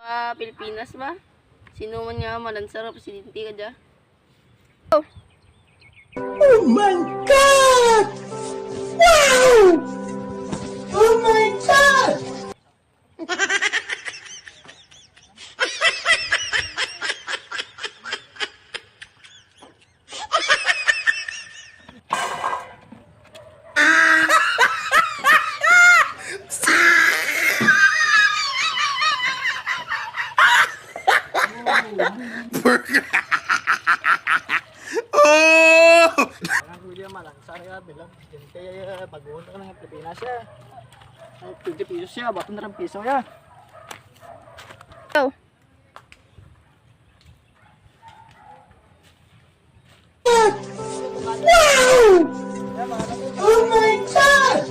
Sa Pilipinas ba? Sino man nga malansara presidente ka dyan? Oh my God! Ang William Malang, saya bilang presidente baguhan ka ng Pilipinas ya. Ay, 20 pesos ya, bato piso ya. Oh. Oh my God!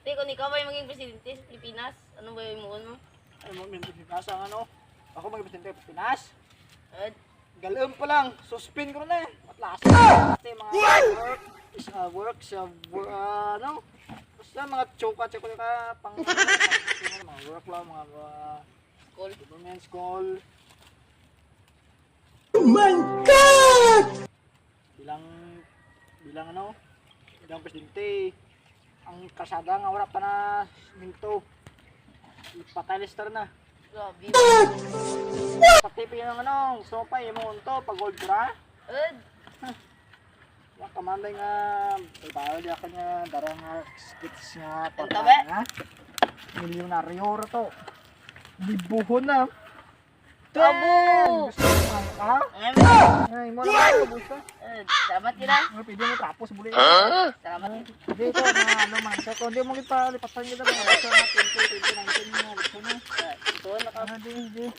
Hindi, ikaw ba yung maging presidente sa Pilipinas, ano ba yung muon mo? Ay, mo, may Pilipinas ang ano. Ako presidente ng Pilipinas. At, Galam pa lang, suspend ko na eh. At last, kasi mga work, is uh, work sa, wor- ah, ano, basta mga choka, choka ka, pang, mga work lang, mga uh, call. government school, Oh my God! bilang, bilang ano, bilang presidente, ang kasada nga wala pa na minto, patay lister na. Grabe. Pati pa yung ano, sopay, yung monto, pag gold bra. At, Yung kamanday nga, ibawal niya kanya darang nga skits nga Ito ba? nga. Milyonaryo ra to. Libuhon na. Abo! Gusto mo man ka? Ay, mo na ako. At, salamat nila. Ano pwede mo tapos buli. Salamat. Hindi ko na ano man. Sa kundi mo kita lipasan kita mga sa 20 20 19 nga gusto mo. At, naka, Ano di di.